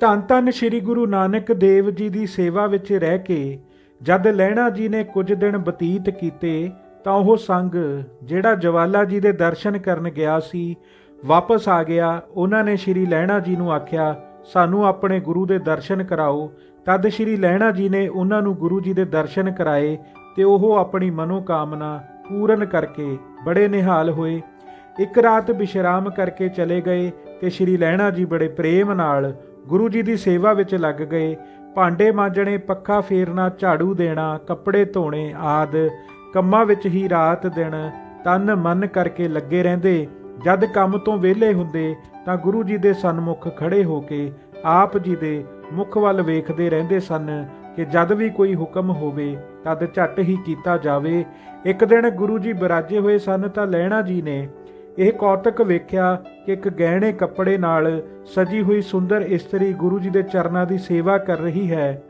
ਧੰਨ ਧੰਨ ਸ੍ਰੀ ਗੁਰੂ ਨਾਨਕ ਦੇਵ ਜੀ ਦੀ ਸੇਵਾ ਵਿੱਚ ਰਹਿ ਕੇ ਜਦ ਲਹਿਣਾ ਜੀ ਨੇ ਕੁਝ ਦਿਨ ਬਤੀਤ ਕੀਤੇ ਤਾਂ ਉਹ ਸੰਗ ਜਿਹੜਾ ਜਵਾਲਾ ਜੀ ਦੇ ਦਰਸ਼ਨ ਕਰਨ ਗਿਆ ਸੀ, ਵਾਪਸ ਆ ਗਿਆ। ਉਹਨਾਂ ਨੇ ਸ੍ਰੀ ਲਹਿਣਾ ਜੀ ਨੂੰ ਆਖਿਆ, ਸਾਨੂੰ ਆਪਣੇ ਗੁਰੂ ਦੇ ਦਰਸ਼ਨ ਕਰਾਓ। ਤਦ ਸ੍ਰੀ ਲਹਿਣਾ ਜੀ ਨੇ ਉਹਨਾਂ ਨੂੰ ਗੁਰੂ ਜੀ ਦੇ ਦਰਸ਼ਨ ਕਰਾਏ ਤੇ ਉਹ ਆਪਣੀ ਮਨੋਕਾਮਨਾ ਪੂਰਨ ਕਰਕੇ ਬੜੇ ਨਿਹਾਲ ਹੋਏ। ਇੱਕ ਰਾਤ ਵਿਸ਼ਰਾਮ ਕਰਕੇ ਚਲੇ ਗਏ ਤੇ ਸ੍ਰੀ ਲਹਿਣਾ ਜੀ ਬੜੇ ਪ੍ਰੇਮ ਨਾਲ ਗੁਰੂ ਜੀ ਦੀ ਸੇਵਾ ਵਿੱਚ ਲੱਗ ਗਏ। ਭਾਂਡੇ ਮਾਂਜਣੇ, ਪੱਖਾ ਫੇਰਨਾ, ਝਾੜੂ ਦੇਣਾ, ਕੱਪੜੇ ਧੋਣੇ ਆਦ ਕੰਮਾਂ ਵਿੱਚ ਹੀ ਰਾਤ ਦਿਨ ਤਨ ਮਨ ਕਰਕੇ ਲੱਗੇ ਰਹਿੰਦੇ। ਜਦ ਕੰਮ ਤੋਂ ਵਿਹਲੇ ਹੁੰਦੇ ਤਾਂ ਗੁਰੂ ਜੀ ਦੇ ਸਨਮੁਖ ਖੜੇ ਹੋ ਕੇ ਆਪ ਜੀ ਦੇ ਮੁਖ ਵੱਲ ਵੇਖਦੇ ਰਹਿੰਦੇ ਸਨ ਕਿ ਜਦ ਵੀ ਕੋਈ ਹੁਕਮ ਹੋਵੇ ਤਦ ਝੱਟ ਹੀ ਕੀਤਾ ਜਾਵੇ। ਇੱਕ ਦਿਨ ਗੁਰੂ ਜੀ ਬਿਰਾਜੇ ਹੋਏ ਸਨ ਤਾਂ ਲੈਣਾ ਜੀ ਨੇ ਇਹ ਕੌਤਕ ਵੇਖਿਆ ਕਿ ਇੱਕ ਗਹਿਣੇ ਕੱਪੜੇ ਨਾਲ ਸਜੀ ਹੋਈ ਸੁੰਦਰ ਇਸਤਰੀ ਗੁਰੂ ਜੀ ਦੇ ਚਰਨਾਂ ਦੀ ਸੇਵਾ ਕਰ ਰਹੀ ਹੈ।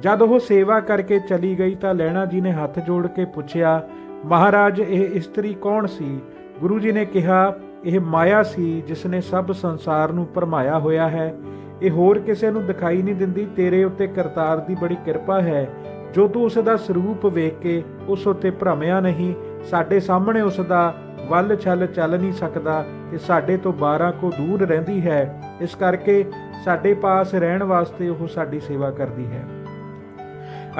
ਜਦ ਉਹ ਸੇਵਾ ਕਰਕੇ ਚਲੀ ਗਈ ਤਾਂ ਲੈਣਾ ਜੀ ਨੇ ਹੱਥ ਜੋੜ ਕੇ ਪੁੱਛਿਆ, ਮਹਾਰਾਜ, ਇਹ ਇਸਤਰੀ ਕੌਣ ਸੀ? ਗੁਰੂ ਜੀ ਨੇ ਕਿਹਾ, ਇਹ ਮਾਇਆ ਸੀ ਜਿਸ ਨੇ ਸਭ ਸੰਸਾਰ ਨੂੰ ਭਰਮਾਇਆ ਹੋਇਆ ਹੈ। ਇਹ ਹੋਰ ਕਿਸੇ ਨੂੰ ਦਿਖਾਈ ਨਹੀਂ ਦਿੰਦੀ। ਤੇਰੇ ਉੱਤੇ ਕਰਤਾਰ ਦੀ ਬੜੀ ਕਿਰਪਾ ਹੈ। ਜੋ ਤੂੰ ਉਸ ਦਾ ਸਰੂਪ ਵੇਖ ਕੇ ਉਸ ਉੱਤੇ ਭਰਮਿਆ ਨਹੀਂ, ਸਾਡੇ ਸਾਹਮਣੇ ਉਸ ਦਾ ਵੱਲ ਛਲ ਚੱਲ ਨਹੀਂ ਸਕਦਾ ਤੇ ਸਾਡੇ ਤੋਂ 12 ਕੋ ਦੂਰ ਰਹਿੰਦੀ ਹੈ। ਇਸ ਕਰਕੇ ਸਾਡੇ ਪਾਸ ਰਹਿਣ ਵਾਸਤੇ ਉਹ ਸਾਡੀ ਸੇਵਾ ਕਰਦੀ ਹੈ।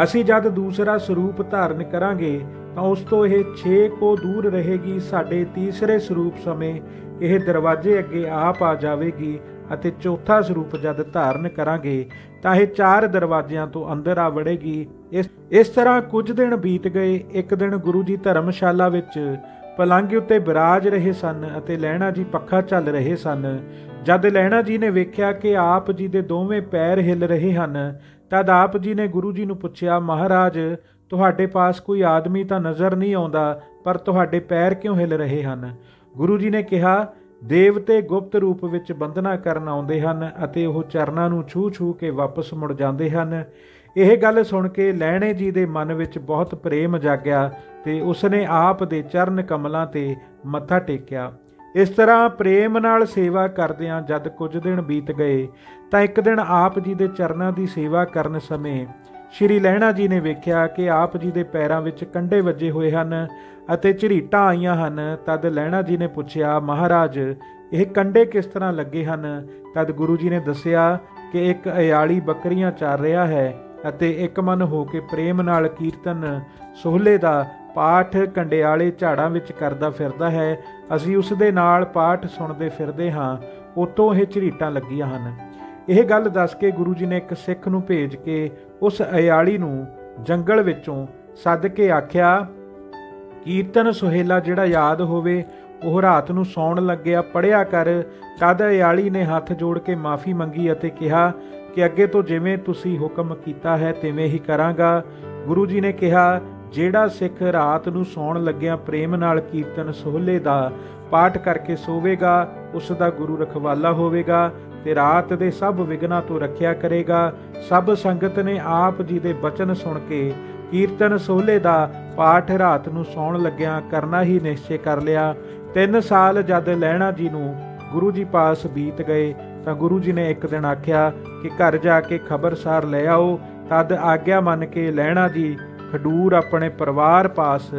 ਅਸੀਂ ਜਦ ਦੂਸਰਾ ਸਰੂਪ ਧਾਰਨ ਕਰਾਂਗੇ ਤਾਂ ਉਸ ਤੋਂ ਇਹ 6 ਕੋ ਦੂਰ ਰਹੇਗੀ ਸਾਡੇ ਤੀਸਰੇ ਸਰੂਪ ਸਮੇਂ। ਇਹ ਦਰਵਾਜ਼ੇ ਅੱਗੇ ਆਪ ਆ ਜਾਵੇਗੀ ਅਤੇ ਚੌਥਾ ਸਰੂਪ ਜਦ ਧਾਰਨ ਕਰਾਂਗੇ ਤਾਂ ਇਹ ਚਾਰ ਦਰਵਾਜ਼ਿਆਂ ਤੋਂ ਅੰਦਰ ਆ ਵੜੇਗੀ। ਇਸ ਇਸ ਤਰ੍ਹਾਂ ਕੁਝ ਦਿਨ ਬੀਤ ਗਏ, ਇੱਕ ਦਿਨ ਗੁਰੂ ਜੀ ਧਰਮਸ਼ਾਲਾ ਵਿੱਚ ਪਲੰਘ ਉੱਤੇ ਬਿਰਾਜ ਰਹੇ ਸਨ ਅਤੇ ਲੈਣਾ ਜੀ ਪੱਖਾ ਚੱਲ ਰਹੇ ਸਨ। ਜਦ ਲੈਣਾ ਜੀ ਨੇ ਵੇਖਿਆ ਕਿ ਆਪ ਜੀ ਦੇ ਦੋਵੇਂ ਪੈਰ ਹਿੱਲ ਰਹੇ ਹਨ, ਤਦ ਆਪ ਜੀ ਨੇ ਗੁਰੂ ਜੀ ਨੂੰ ਪੁੱਛਿਆ, ਮਹਾਰਾਜ, ਤੁਹਾਡੇ ਪਾਸ ਕੋਈ ਆਦਮੀ ਤਾਂ ਨਜ਼ਰ ਨਹੀਂ ਆਉਂਦਾ, ਪਰ ਤੁਹਾਡੇ ਪੈਰ ਕਿਉਂ ਹਿੱਲ ਰਹੇ ਹਨ? ਗੁਰੂ ਜੀ ਨੇ ਕਿਹਾ, ਦੇਵਤੇ ਗੁਪਤ ਰੂਪ ਵਿੱਚ ਬੰਦਨਾ ਕਰਨ ਆਉਂਦੇ ਹਨ ਅਤੇ ਉਹ ਚਰਨਾਂ ਨੂੰ ਛੂ-ਛੂ ਕੇ ਵਾਪਸ ਮੁੜ ਜਾਂਦੇ ਹਨ। ਇਹ ਗੱਲ ਸੁਣ ਕੇ ਲੈਣੇ ਜੀ ਦੇ ਮਨ ਵਿੱਚ ਬਹੁਤ ਪ੍ਰੇਮ ਜਾਗਿਆ ਤੇ ਉਸਨੇ ਆਪ ਦੇ ਚਰਨ ਕਮਲਾਂ ਤੇ ਮੱਥਾ ਟੇਕਿਆ। ਇਸ ਤਰ੍ਹਾਂ ਪ੍ਰੇਮ ਨਾਲ ਸੇਵਾ ਕਰਦਿਆਂ ਜਦ ਕੁਝ ਦਿਨ ਬੀਤ ਗਏ, ਤਾਂ ਇੱਕ ਦਿਨ ਆਪ ਜੀ ਦੇ ਚਰਨਾਂ ਦੀ ਸੇਵਾ ਕਰਨ ਸਮੇਂ ਸ਼੍ਰੀ ਲਹਿਣਾ ਜੀ ਨੇ ਵੇਖਿਆ ਕਿ ਆਪ ਜੀ ਦੇ ਪੈਰਾਂ ਵਿੱਚ ਕੰਡੇ ਵੱਜੇ ਹੋਏ ਹਨ ਅਤੇ ਝਰੀਟਾਂ ਆਈਆਂ ਹਨ। ਤਦ ਲਹਿਣਾ ਜੀ ਨੇ ਪੁੱਛਿਆ, ਮਹਾਰਾਜ, ਇਹ ਕੰਡੇ ਕਿਸ ਤਰ੍ਹਾਂ ਲੱਗੇ ਹਨ? ਤਦ ਗੁਰੂ ਜੀ ਨੇ ਦੱਸਿਆ ਕਿ ਇੱਕ ਅਯਾਲੀ ਬੱਕਰੀਆਂ ਚਾਰ ਰਿਹਾ ਹੈ। ਅਤੇ ਇੱਕ ਮਨ ਹੋ ਕੇ ਪ੍ਰੇਮ ਨਾਲ ਕੀਰਤਨ ਸੋਹਲੇ ਦਾ ਪਾਠ ਕੰਡਿਆਲੇ ਝਾੜਾਂ ਵਿੱਚ ਕਰਦਾ ਫਿਰਦਾ ਹੈ, ਅਸੀਂ ਉਸ ਦੇ ਨਾਲ ਪਾਠ ਸੁਣਦੇ ਫਿਰਦੇ ਹਾਂ, ਉਤੋਂ ਇਹ ਝਰੀਟਾਂ ਲੱਗੀਆਂ ਹਨ। ਇਹ ਗੱਲ ਦੱਸ ਕੇ ਗੁਰੂ ਜੀ ਨੇ ਇੱਕ ਸਿੱਖ ਨੂੰ ਭੇਜ ਕੇ ਉਸ ਅਯਾਲੀ ਨੂੰ ਜੰਗਲ ਵਿੱਚੋਂ ਸੱਦ ਕੇ ਆਖਿਆ, ਕੀਰਤਨ ਸੁਹੇਲਾ ਜਿਹੜਾ ਯਾਦ ਹੋਵੇ, ਉਹ ਰਾਤ ਨੂੰ ਸੌਣ ਲੱਗਿਆ ਪੜਿਆ ਕਰ। ਤਦ ਅਯਾਲੀ ਨੇ ਹੱਥ ਜੋੜ ਕੇ ਮਾਫੀ ਮੰਗੀ ਅਤੇ ਕਿਹਾ ਕਿ ਅੱਗੇ ਤੋਂ ਜਿਵੇਂ ਤੁਸੀਂ ਹੁਕਮ ਕੀਤਾ ਹੈ, ਤਿਵੇਂ ਹੀ ਕਰਾਂਗਾ। ਗੁਰੂ ਜੀ ਨੇ ਕਿਹਾ, ਜਿਹੜਾ ਸਿੱਖ ਰਾਤ ਨੂੰ ਸੌਣ ਲੱਗਿਆ ਪ੍ਰੇਮ ਨਾਲ ਕੀਰਤਨ ਸੋਹਲੇ ਦਾ ਪਾਠ ਕਰਕੇ ਸੋਵੇਗਾ, ਉਸ ਦਾ ਗੁਰੂ ਰਖਵਾਲਾ ਹੋਵੇਗਾ ਤੇ ਰਾਤ ਦੇ ਸਭ ਵਿਗਨਾਂ ਤੋਂ ਰੱਖਿਆ ਕਰੇਗਾ। ਸਭ ਸੰਗਤ ਨੇ ਆਪ ਜੀ ਦੇ ਬਚਨ ਸੁਣ ਕੇ ਕੀਰਤਨ ਸੋਹਲੇ ਦਾ ਪਾਠ ਰਾਤ ਨੂੰ ਸੌਣ ਲੱਗਿਆ ਕਰਨਾ ਹੀ ਨਿਸ਼ਚੈ ਕਰ ਲਿਆ। 3 ਸਾਲ ਜਦ ਲੈਣਾ ਜੀ ਨੂੰ ਗੁਰੂ ਜੀ ਪਾਸ ਬੀਤ ਗਏ ਤਾਂ ਗੁਰੂ ਜੀ ਨੇ ਇੱਕ ਦਿਨ ਆਖਿਆ ਕਿ ਘਰ ਜਾ ਕੇ ਖਬਰਸਾਰ ਲੈ ਆਓ, ਤਦ ਆਗਿਆ ਮੰਨ ਕੇ ਲੈਣਾ ਜੀ। ਖਡੂਰ ਆਪਣੇ ਪਰਿਵਾਰ ਪਾਸ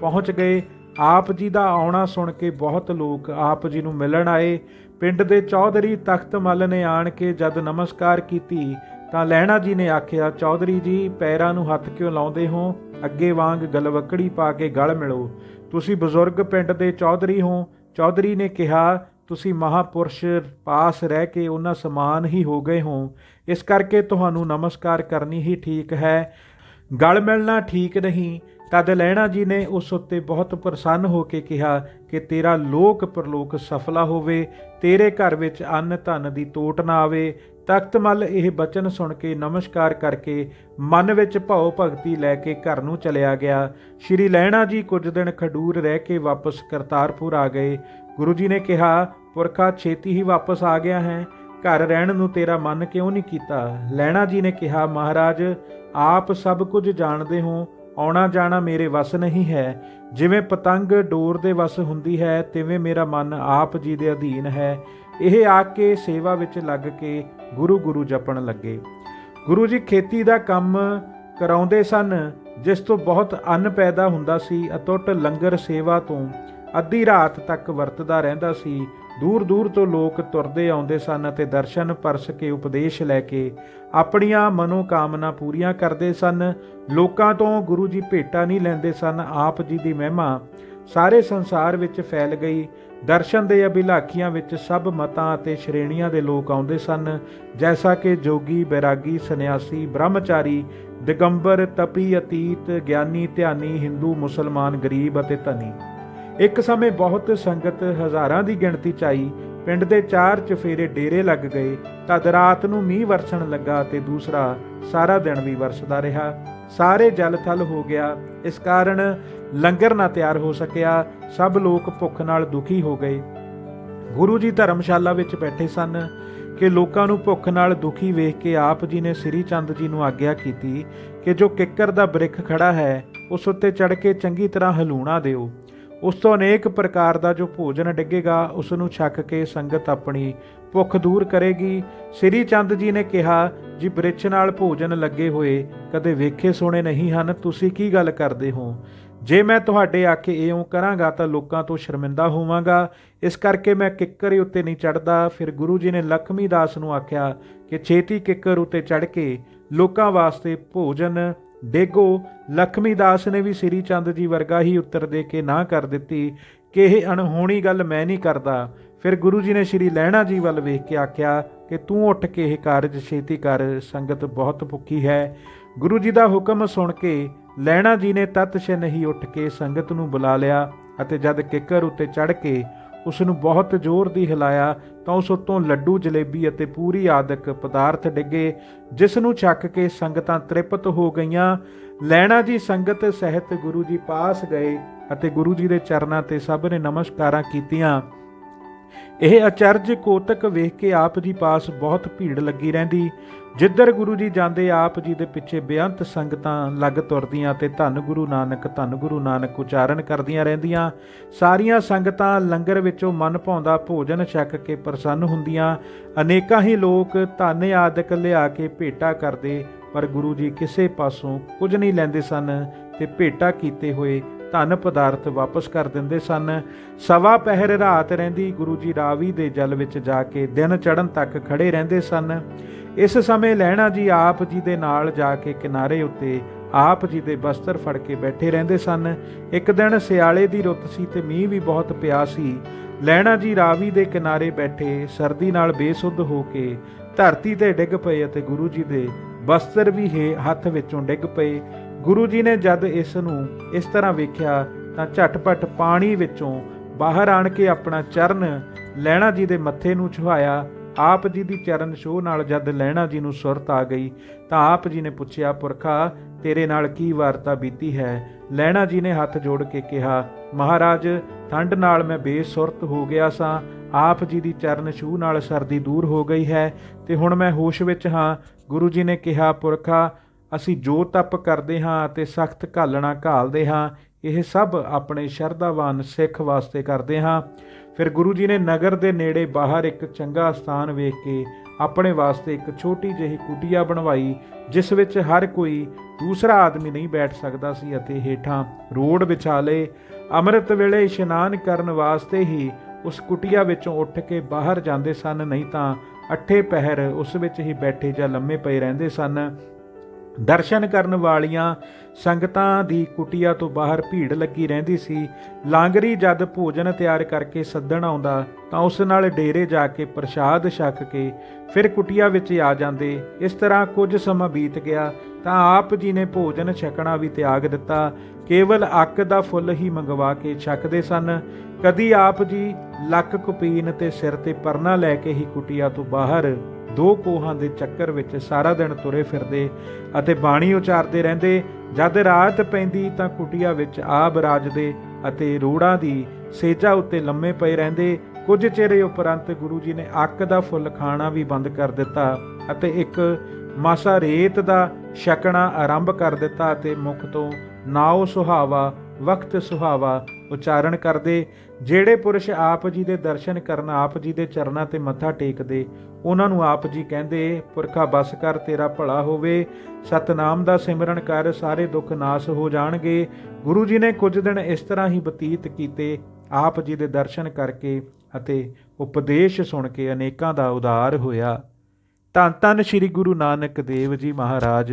ਪਹੁੰਚ ਗਏ। ਆਪ ਜੀ ਦਾ ਆਉਣਾ ਸੁਣ ਕੇ ਬਹੁਤ ਲੋਕ ਆਪ ਜੀ ਨੂੰ ਮਿਲਣ ਆਏ। ਪਿੰਡ ਦੇ ਚੌਧਰੀ ਤਖਤ ਮੱਲ ਨੇ ਆਣ ਕੇ ਜਦ ਨਮਸਕਾਰ ਕੀਤੀ, ਤਾਂ ਲੈਣਾ ਜੀ ਨੇ ਆਖਿਆ, ਚੌਧਰੀ ਜੀ, ਪੈਰਾਂ ਨੂੰ ਹੱਥ ਕਿਉਂ ਲਾਉਂਦੇ ਹੋ? ਅੱਗੇ ਵਾਂਗ ਗਲਵਕੜੀ ਪਾ ਕੇ ਗਲ ਮਿਲੋ। ਤੁਸੀਂ ਬਜ਼ੁਰਗ ਪਿੰਡ ਦੇ ਚੌਧਰੀ ਹੋ। ਚੌਧਰੀ ਨੇ ਕਿਹਾ ਤੁਸੀਂ ਮਹਾਪੁਰਸ਼ ਪਾਸ ਰਹਿ ਕੇ ਉਹਨਾਂ ਸਮਾਨ ਹੀ ਹੋ ਗਏ ਹੋ। ਇਸ ਕਰਕੇ ਤੁਹਾਨੂੰ ਨਮਸਕਾਰ ਕਰਨੀ ਹੀ ਠੀਕ ਹੈ। ਗਲ ਮਿਲਣਾ ਠੀਕ ਨਹੀਂ। ਤਦ ਲੈਣਾ ਜੀ ਨੇ ਉਸ ਉੱਤੇ ਬਹੁਤ ਪ੍ਰਸੰਨ ਹੋ ਕੇ ਕਿਹਾ ਕਿ ਤੇਰਾ ਲੋਕ ਪਰਲੋਕ ਸਫਲਾ ਹੋਵੇ, ਤੇਰੇ ਘਰ ਵਿੱਚ ਅੰਨ ਧਨ ਦੀ ਤੋਟ ਨਾ ਆਵੇ। ਤਖਤਮਲ ਇਹ ਬਚਨ ਸੁਣ ਕੇ ਨਮਸਕਾਰ ਕਰਕੇ ਮਨ ਵਿੱਚ ਭਾਉ ਭਗਤੀ ਲੈ ਕੇ ਘਰ ਨੂੰ ਚਲਿਆ ਗਿਆ। ਸ਼੍ਰੀ ਲੈਣਾ ਜੀ ਕੁਝ ਦਿਨ ਖਡੂਰ ਰਹਿ ਕੇ ਵਾਪਸ ਕਰਤਾਰਪੁਰ ਆ ਗਏ। ਗੁਰੂ ਜੀ ਨੇ ਕਿਹਾ, ਪੁਰਖਾ ਛੇਤੀ ਹੀ ਵਾਪਸ ਆ ਗਿਆ ਹੈ, ਘਰ ਰਹਿਣ ਨੂੰ ਤੇਰਾ ਮਨ ਕਿਉਂ ਨਹੀਂ ਕੀਤਾ? ਲੈਣਾ ਜੀ ਨੇ ਕਿਹਾ, ਮਹਾਰਾਜ, ਆਪ ਸਭ ਕੁਝ ਜਾਣਦੇ ਹੋ, ਆਉਣਾ ਜਾਣਾ ਮੇਰੇ ਵੱਸ ਨਹੀਂ ਹੈ। ਜਿਵੇਂ ਪਤੰਗ ਡੋਰ ਦੇ ਵੱਸ ਹੁੰਦੀ ਹੈ, ਤਿਵੇਂ ਮੇਰਾ ਮਨ ਆਪ ਜੀ ਦੇ ਅਧੀਨ ਹੈ। ਇਹ ਆ ਕੇ ਸੇਵਾ ਵਿੱਚ ਲੱਗ ਕੇ ਗੁਰੂ ਗੁਰੂ ਜਪਣ ਲੱਗੇ। ਗੁਰੂ ਜੀ ਖੇਤੀ ਦਾ ਕੰਮ ਕਰਾਉਂਦੇ ਸਨ, ਜਿਸ ਤੋਂ ਬਹੁਤ ਅੰਨ ਪੈਦਾ ਹੁੰਦਾ ਸੀ, ਅਤੁੱਟ ਲੰਗਰ ਸੇਵਾ ਤੋਂ। ਅੱਧੀ ਰਾਤ ਤੱਕ ਵਰਤਦਾ ਰਹਿੰਦਾ ਸੀ। ਦੂਰ ਦੂਰ ਤੋਂ ਲੋਕ ਤੁਰਦੇ ਆਉਂਦੇ ਸਨ ਅਤੇ ਦਰਸ਼ਨ ਪਰਸ ਕੇ ਉਪਦੇਸ਼ ਲੈ ਕੇ ਆਪਣੀਆਂ ਮਨੋ ਕਾਮਨਾ ਪੂਰੀਆਂ ਕਰਦੇ ਸਨ। ਲੋਕਾਂ ਤੋਂ ਗੁਰੂ ਜੀ ਭੇਟਾ ਨਹੀਂ ਲੈਂਦੇ ਸਨ, ਆਪ ਜੀ ਦੀ ਮਹਿਮਾ ਸਾਰੇ ਸੰਸਾਰ ਵਿੱਚ ਫੈਲ ਗਈ। ਦਰਸ਼ਨ ਦੇ ਅਭਿਲਾਖੀਆਂ ਵਿੱਚ ਸਭ ਮਤਾਂ ਅਤੇ ਸ਼੍ਰੇਣੀਆਂ ਦੇ ਲੋਕ ਆਉਂਦੇ ਸਨ, ਜੈਸਾ ਕਿ ਜੋਗੀ, ਬੈਰਾਗੀ, ਸੰਨਿਆਸੀ, ਬ੍ਰਹਮਚਾਰੀ, ਦਿਗੰਬਰ, ਤਪੀ, ਅਤੀਤ, ਗਿਆਨੀ, ਧਿਆਨੀ, ਹਿੰਦੂ, ਮੁਸਲਮਾਨ, ਗਰੀਬ ਅਤੇ ਧਨੀ। ਇੱਕ ਸਮੇਂ ਬਹੁਤ ਸੰਗਤ ਹਜ਼ਾਰਾਂ ਦੀ ਗਿਣਤੀ ਚ ਆਈ। ਪਿੰਡ ਦੇ ਚਾਰ ਚਫੇਰੇ ਡੇਰੇ ਲੱਗ ਗਏ। ਤਦ ਰਾਤ ਨੂੰ ਮੀਂਹ ਵਰਸਣ ਲੱਗਾ ਤੇ ਦੂਸਰਾ ਸਾਰਾ ਦਿਨ ਵੀ ਵਰਸਦਾ ਰਿਹਾ। ਸਾਰੇ ਜਲ ਥਲ ਹੋ ਗਿਆ। ਇਸ ਕਾਰਨ ਲੰਗਰ ਨਾ ਤਿਆਰ ਹੋ ਸਕਿਆ। ਸਭ ਲੋਕ ਭੁੱਖ ਨਾਲ ਦੁਖੀ ਹੋ ਗਏ। ਗੁਰੂ ਜੀ ਧਰਮਸ਼ਾਲਾ ਵਿੱਚ ਬੈਠੇ ਸਨ ਕਿ ਲੋਕਾਂ ਨੂੰ ਭੁੱਖ ਨਾਲ ਦੁਖੀ ਵੇਖ ਕੇ ਆਪ ਜੀ ਨੇ ਸ੍ਰੀ ਚੰਦ ਜੀ ਨੂੰ ਆਗਿਆ ਕੀਤੀ ਕਿ ਜੋ ਕਿੱਕਰ ਦਾ ਬ੍ਰਿਖ ਖੜਾ ਹੈ, ਉਸ ਉੱਤੇ ਚੜ ਕੇ ਚੰਗੀ ਤਰ੍ਹਾਂ ਹਲੂਣਾ ਦਿਓ। ਉਸ ਤੋਂ ਅਨੇਕ ਪ੍ਰਕਾਰ ਦਾ ਜੋ ਭੋਜਨ ਡਿੱਗੇਗਾ ਉਸ ਨੂੰ ਛੱਕ ਕੇ ਸੰਗਤ ਆਪਣੀ ਭੁੱਖ ਦੂਰ ਕਰੇਗੀ। ਸ੍ਰੀ ਚੰਦ ਜੀ ਨੇ ਕਿਹਾ, ਜੀ ਬ੍ਰਿਛ ਨਾਲ ਭੋਜਨ ਲੱਗੇ ਹੋਏ ਕਦੇ ਵੇਖੇ ਸੁਣੇ ਨਹੀਂ ਹਨ, ਤੁਸੀਂ ਕੀ ਗੱਲ ਕਰਦੇ ਹੋ? ਜੇ ਮੈਂ ਤੁਹਾਡੇ ਆਖੇ ਇਉਂ ਕਰਾਂਗਾ ਤਾਂ ਲੋਕਾਂ ਤੋਂ ਸ਼ਰਮਿੰਦਾ ਹੋਵਾਂਗਾ। ਇਸ ਕਰਕੇ ਮੈਂ ਕਿੱਕਰ ਉੱਤੇ ਨਹੀਂ ਚੜਦਾ ਫਿਰ ਗੁਰੂ ਜੀ ਨੇ ਲਖਮੀ ਦਾਸ ਨੂੰ ਆਖਿਆ ਕਿ ਛੇਤੀ ਕਿੱਕਰ ਉੱਤੇ ਚੜ ਕੇ ਲੋਕਾਂ ਵਾਸਤੇ ਭੋਜਨ ਡੇਗੋ ਲਖਮੀ ਦਾਸ ਨੇ ਵੀ ਸ੍ਰੀ ਚੰਦ ਜੀ ਵਰਗਾ ਹੀ ਉੱਤਰ ਦੇ ਕੇ ਨਾ ਕਰ ਦਿੱਤੀ ਕਿ ਇਹ ਅਣਹੋਣੀ ਗੱਲ ਮੈਂ ਨਹੀਂ ਕਰਦਾ। ਫਿਰ ਗੁਰੂ ਜੀ ਨੇ ਸ੍ਰੀ ਲਹਿਣਾ ਜੀ ਵੱਲ ਵੇਖ ਕੇ ਆਖਿਆ ਕਿ ਤੂੰ ਉੱਠ ਕੇ ਇਹ ਕਾਰਜ ਛੇਤੀ ਕਰ, ਸੰਗਤ ਬਹੁਤ ਭੁੱਖੀ ਹੈ। ਗੁਰੂ ਜੀ ਦਾ ਹੁਕਮ ਸੁਣ ਕੇ ਲਹਿਣਾ ਜੀ ਨੇ ਤਤਸ਼ ਨਹੀਂ ਉੱਠ ਕੇ ਸੰਗਤ ਨੂੰ ਬੁਲਾ ਲਿਆ ਅਤੇ ਜਦ ਕਿੱਕਰ ਉੱਤੇ ਚੜ ਕੇ ਉਸ ਨੂੰ ਬਹੁਤ ਜ਼ੋਰ ਦੀ ਹਿਲਾਇਆ ਤਾਂ ਉਸ ਉੱਤੋਂ ਲੱਡੂ, ਜਲੇਬੀ ਅਤੇ ਪੂਰੀ ਆਦਿਕ ਪਦਾਰਥ ਡਿੱਗੇ, ਜਿਸ ਨੂੰ ਚੱਕ ਕੇ ਸੰਗਤਾਂ ਤ੍ਰਿਪਤ ਹੋ ਗਈਆਂ। ਲੈਣਾ ਜੀ ਸੰਗਤ ਸਹਿਤ ਗੁਰੂ ਜੀ ਪਾਸ ਗਏ ਅਤੇ ਗੁਰੂ ਜੀ ਦੇ ਚਰਨਾਂ ਤੇ ਸਭ ਨੇ ਨਮਸਕਾਰਾਂ ਕੀਤੀਆਂ। ਇਹ ਅਚਰਜ ਕੋਤਕ ਵੇਖ ਕੇ ਆਪ ਜੀ ਪਾਸ ਬਹੁਤ ਭੀੜ ਲੱਗੀ ਰਹਿੰਦੀ। ਜਿੱਧਰ ਗੁਰੂ ਜੀ ਜਾਂਦੇ, ਆਪ ਜੀ ਦੇ ਪਿੱਛੇ ਬੇਅੰਤ ਸੰਗਤਾਂ ਲੱਗ ਤੁਰਦੀਆਂ ਤੇ ਧੰਨ ਗੁਰੂ ਨਾਨਕ, ਧੰਨ ਗੁਰੂ ਨਾਨਕ ਉਚਾਰਨ ਕਰਦੀਆਂ ਰਹਿੰਦੀਆਂ। ਸਾਰੀਆਂ ਸੰਗਤਾਂ ਲੰਗਰ ਵਿੱਚੋਂ ਮਨ ਭਾਉਂਦਾ ਭੋਜਨ ਛਕ ਕੇ ਪ੍ਰਸੰਨ ਹੁੰਦੀਆਂ। ਅਨੇਕਾਂ ਹੀ ਲੋਕ ਧੰਨ ਆਦਿਕ ਲਿਆ ਕੇ ਭੇਟਾ ਕਰਦੇ, ਪਰ ਗੁਰੂ ਜੀ ਕਿਸੇ ਪਾਸੋਂ ਕੁਝ ਨਹੀਂ ਲੈਂਦੇ ਸਨ ਤੇ ਭੇਟਾ ਕੀਤੇ ਹੋਏ ਧਨ ਪਦਾਰਥ ਵਾਪਸ ਕਰ ਦਿੰਦੇ ਸਨ। ਸਵਾ ਪਹਿਰ ਰਾਤ ਰਹਿੰਦੀ ਗੁਰੂ ਜੀ ਰਾਵੀ ਦੇ ਜਲ ਵਿੱਚ ਜਾ ਕੇ ਦਿਨ ਚੜ੍ਹਨ ਤੱਕ ਖੜੇ ਰਹਿੰਦੇ ਸਨ। ਇਸ ਸਮੇਂ ਲਹਿਣਾ ਜੀ ਆਪ ਜੀ ਦੇ ਨਾਲ ਜਾ ਕੇ ਕਿਨਾਰੇ ਉੱਤੇ ਆਪ ਜੀ ਦੇ ਬਸਤਰ ਫੜ ਕੇ ਬੈਠੇ ਰਹਿੰਦੇ ਸਨ। ਇੱਕ ਦਿਨ ਸਿਆਲੇ ਦੀ ਰੁੱਤ ਸੀ ਤੇ ਮੀਂਹ ਵੀ ਬਹੁਤ ਪਿਆ ਸੀ। ਲਹਿਣਾ ਜੀ ਰਾਵੀ ਦੇ ਕਿਨਾਰੇ ਬੈਠੇ ਸਰਦੀ ਨਾਲ ਬੇਸੁੱਧ ਹੋ ਕੇ ਧਰਤੀ ਤੇ ਡਿੱਗ ਪਏ ਅਤੇ ਗੁਰੂ ਜੀ ਦੇ ਬਸਤਰ ਵੀ ਹੈ ਹੱਥ ਵਿੱਚੋਂ ਡਿੱਗ ਪਏ। ਗੁਰੂ ਜੀ ਨੇ ਜਦ ਇਸ ਨੂੰ ਇਸ ਤਰ੍ਹਾਂ ਵੇਖਿਆ ਤਾਂ ਝਟਪਟ ਪਾਣੀ ਵਿੱਚੋਂ ਬਾਹਰ ਆਣ ਕੇ ਆਪਣਾ ਚਰਨ ਲੈਣਾ ਜੀ ਦੇ ਮੱਥੇ ਨੂੰ ਛੁਹਾਇਆ। ਆਪ ਜੀ ਦੀ ਚਰਨ ਛੋਹ ਨਾਲ ਜਦ ਲੈਣਾ ਜੀ ਨੂੰ ਸੁਰਤ ਆ ਗਈ ਤਾਂ ਆਪ ਜੀ ਨੇ ਪੁੱਛਿਆ, ਪੁਰਖਾ, ਤੇਰੇ ਨਾਲ ਕੀ ਵਾਰਤਾ ਬੀਤੀ ਹੈ? ਲੈਣਾ ਜੀ ਨੇ ਹੱਥ ਜੋੜ ਕੇ ਕਿਹਾ, ਮਹਾਰਾਜ ਠੰਡ ਨਾਲ ਮੈਂ ਬੇਸੁਰਤ ਹੋ ਗਿਆ ਸਾਂ। ਆਪ ਜੀ ਦੀ ਚਰਨ ਛੂਹ ਨਾਲ ਸਰਦੀ ਦੂਰ ਹੋ ਗਈ ਹੈ ਤੇ ਹੁਣ ਮੈਂ ਹੋਸ਼ ਵਿੱਚ ਹਾਂ। ਗੁਰੂ ਜੀ ਨੇ ਕਿਹਾ, ਪੁਰਖਾ ਅਸੀਂ ਜੋ ਤਪ ਕਰਦੇ ਹਾਂ ਅਤੇ ਸਖਤ ਘਾਲਣਾ ਘਾਲਦੇ ਹਾਂ, ਇਹ ਸਭ ਆਪਣੇ ਸ਼ਰਧਾਵਾਨ ਸਿੱਖ ਵਾਸਤੇ ਕਰਦੇ ਹਾਂ। ਫਿਰ ਗੁਰੂ ਜੀ ਨੇ ਨਗਰ ਦੇ ਨੇੜੇ ਬਾਹਰ ਇੱਕ ਚੰਗਾ ਸਥਾਨ ਵੇਖ ਕੇ ਆਪਣੇ ਵਾਸਤੇ ਇੱਕ ਛੋਟੀ ਜਿਹੀ ਕੁਟੀਆ ਬਣਵਾਈ, ਜਿਸ ਵਿੱਚ ਹਰ ਕੋਈ ਦੂਸਰਾ ਆਦਮੀ ਨਹੀਂ ਬੈਠ ਸਕਦਾ ਸੀ ਅਤੇ ਹੇਠਾਂ ਰੋਡ ਵਿਛਾ ਲਏ ਅੰਮ੍ਰਿਤ ਵੇਲੇ ਇਸ਼ਨਾਨ ਕਰਨ ਵਾਸਤੇ ਹੀ ਉਸ ਕੁਟੀਆ ਵਿੱਚੋਂ ਉੱਠ ਕੇ ਬਾਹਰ ਜਾਂਦੇ ਸਨ, ਨਹੀਂ ਤਾਂ ਅੱਠੇ ਪਹਿਰ ਉਸ ਵਿੱਚ ਹੀ ਬੈਠੇ ਜਾਂ ਲੰਮੇ ਪਏ ਰਹਿੰਦੇ ਸਨ। ਦਰਸ਼ਨ ਕਰਨ ਵਾਲੀਆਂ ਸੰਗਤਾਂ ਦੀ ਕੁਟੀਆ ਤੋਂ ਬਾਹਰ ਭੀੜ ਲੱਗੀ ਰਹਿੰਦੀ ਸੀ। ਲਾਂਗਰੀ ਜਦ ਭੋਜਨ ਤਿਆਰ ਕਰਕੇ ਸੱਦਣ ਆਉਂਦਾ, ਤਾਂ ਉਸ ਨਾਲ ਡੇਰੇ ਜਾ ਕੇ ਪ੍ਰਸ਼ਾਦ ਛਕ ਕੇ ਫਿਰ ਕੁਟੀਆ ਵਿੱਚ ਆ ਜਾਂਦੇ। ਇਸ ਤਰ੍ਹਾਂ ਕੁਝ ਸਮਾਂ ਬੀਤ ਗਿਆ, ਤਾਂ ਆਪ ਜੀ ਨੇ ਭੋਜਨ ਛਕਣਾ ਵੀ ਤਿਆਗ ਦਿੱਤਾ। ਕੇਵਲ ਅੱਕ ਦਾ ਫੁੱਲ ਹੀ ਮੰਗਵਾ ਕੇ ਛਕਦੇ ਸਨ। ਕਦੀ ਆਪ ਜੀ ਲੱਕ ਕੁਪੀਨ ਤੇ ਸਿਰ ਤੇ ਪਰਨਾ ਲੈ ਕੇ ਹੀ ਕੁਟੀਆ ਤੋਂ ਬਾਹਰ ਦੋ ਕੋਹਾਂ ਦੇ ਚੱਕਰ ਵਿੱਚ ਸਾਰਾ ਦਿਨ ਤੁਰੇ ਫਿਰਦੇ ਅਤੇ ਬਾਣੀ ਉਚਾਰਦੇ ਰਹਿੰਦੇ। ਜਦ ਰਾਤ ਪੈਂਦੀ ਤਾਂ ਕੁਟੀਆ ਵਿੱਚ ਆ ਬਰਾਜਦੇ ਅਤੇ ਰੋੜਾਂ ਦੀ ਸੇਜਾ ਉੱਤੇ ਲੰਮੇ ਪਏ ਰਹਿੰਦੇ। ਕੁਝ ਚਿਰ ਉਪਰੰਤ ਗੁਰੂ ਜੀ ਨੇ ਅੱਕ ਦਾ ਫੁੱਲ ਖਾਣਾ ਵੀ ਬੰਦ ਕਰ ਦਿੱਤਾ ਅਤੇ ਇੱਕ ਮਾਸਾ ਰੇਤ ਦਾ ਛਕਣਾ ਆਰੰਭ ਕਰ ਦਿੱਤਾ ਅਤੇ ਮੁਖ ਤੋਂ ਨਾਉ ਸੁਹਾਵਾ ਵਕਤ ਸੁਹਾਵਾ ਉਚਾਰਨ ਕਰਦੇ, ਜਿਹੜੇ ਪੁਰਸ਼ ਆਪ ਜੀ ਦੇ ਦਰਸ਼ਨ ਕਰਨ ਆਪ ਜੀ ਦੇ ਚਰਨਾਂ ਤੇ ਮੱਥਾ ਟੇਕਦੇ, ਉਹਨਾਂ ਨੂੰ ਆਪ ਜੀ ਕਹਿੰਦੇ, ਪੁਰਖਾ ਬਸ ਕਰ, ਤੇਰਾ ਭਲਾ ਹੋਵੇ। ਸਤਨਾਮ ਦਾ ਸਿਮਰਨ ਕਰ, ਸਾਰੇ ਦੁੱਖ ਨਾਸ ਹੋ ਜਾਣਗੇ। ਗੁਰੂ ਜੀ ਨੇ ਕੁਝ ਦਿਨ ਇਸ ਤਰ੍ਹਾਂ ਹੀ ਬਤੀਤ ਕੀਤੇ, ਆਪ ਜੀ ਦੇ ਦਰਸ਼ਨ ਕਰਕੇ ਅਤੇ ਉਪਦੇਸ਼ ਸੁਣ ਕੇ ਅਨੇਕਾਂ ਦਾ ਉਦਾਰ ਹੋਇਆ। ਧੰਨ ਧੰਨ ਸ੍ਰੀ ਗੁਰੂ ਨਾਨਕ ਦੇਵ ਜੀ ਮਹਾਰਾਜ।